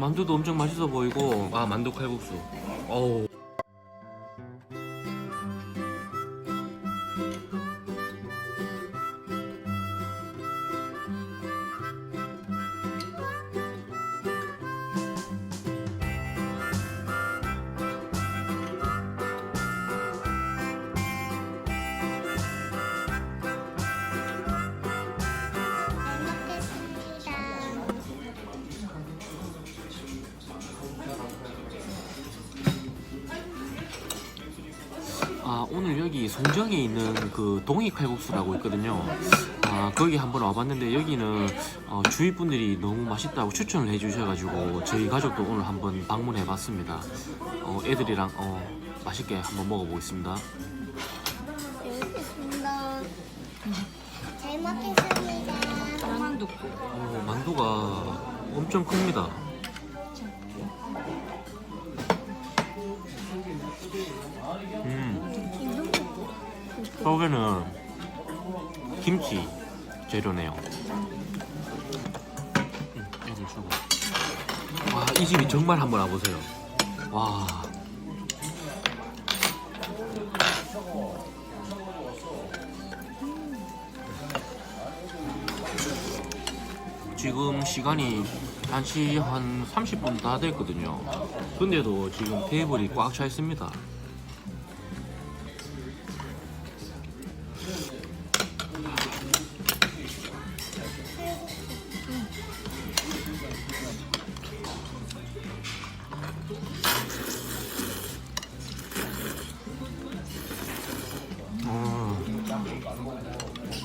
만두도 엄청 맛있어 보이고. 아 만두 칼국수. 어우 오늘 여기 송정에 있는 그 동이 칼국수라고 있거든요. 아 거기 한번 와봤는데 여기는 어, 주위 분들이 너무 맛있다고 추천을 해주셔가지고 저희 가족도 오늘 한번 방문해봤습니다. 어, 애들이랑 어, 맛있게 한번 먹어보겠습니다. 잘 먹겠습니다. 잘 먹겠습니다. 만두. 어, 만두가 엄청 큽니다. 속에는 김치 재료네요. 음, 애들 주고. 와, 이 집이 정말 한번 와보세요. 와. 지금 시간이 1시 한 30분 다 됐거든요. 근데도 지금 테이블이 꽉 차 있습니다.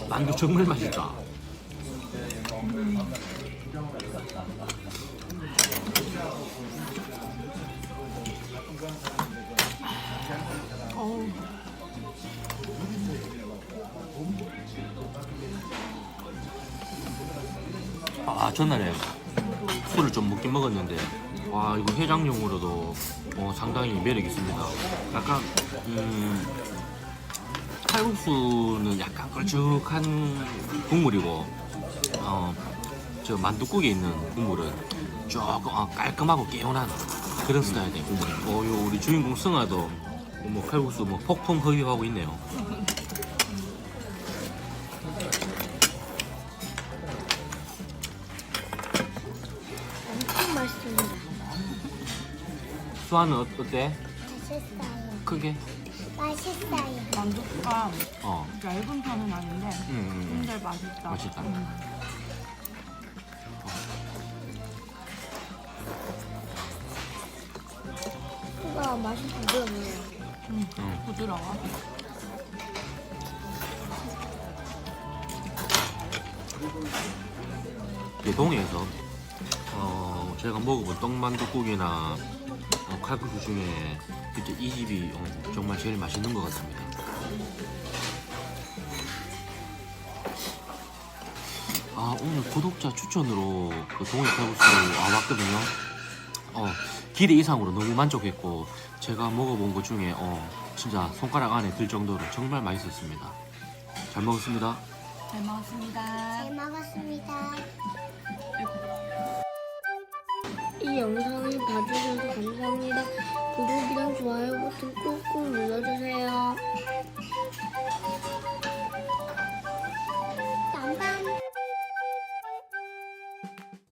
만두 정말 맛있다. 어우, 아 전날에 술을 좀 먹긴 먹었는데 와 이거 해장용으로도 어, 상당히 매력 있습니다. 약간 음, 칼국수는 약간 걸쭉한 국물이고 어, 저 만두국에 있는 국물은 조금 어, 깔끔하고 개운한 그런 스타일의 국물. 어, 요 우리 주인공 승아도 뭐 칼국수 뭐 폭풍 흡입하고 있네요. 엄청 맛있습니다. 수아는 어, 어때? 맛있어요. 크게? 맛있어요. 만두가 어. 얇은 편은 아닌데, 음, 음, 음. 근데 맛있다. 맛있다. 음. 이거 맛이 부드럽네요. 음, 음. 부드러워. 대동에서 어, 제가 먹어본 떡만둣국이나 어, 칼국수 중에 진짜 이 집이 어, 정말 제일 맛있는 것 같습니다. 아 오늘 구독자 추천으로 그 동해 칼국수 와봤거든요. 어, 기대 이상으로 너무 만족했고 제가 먹어본 것 중에 어, 진짜 손가락 안에 들 정도로 정말 맛있었습니다. 잘 먹었습니다. 잘 먹었습니다. 잘 먹었습니다. 이 영상을 봐주셔서 감사합니다. 구독이랑 좋아요 버튼 꾹꾹 눌러주세요.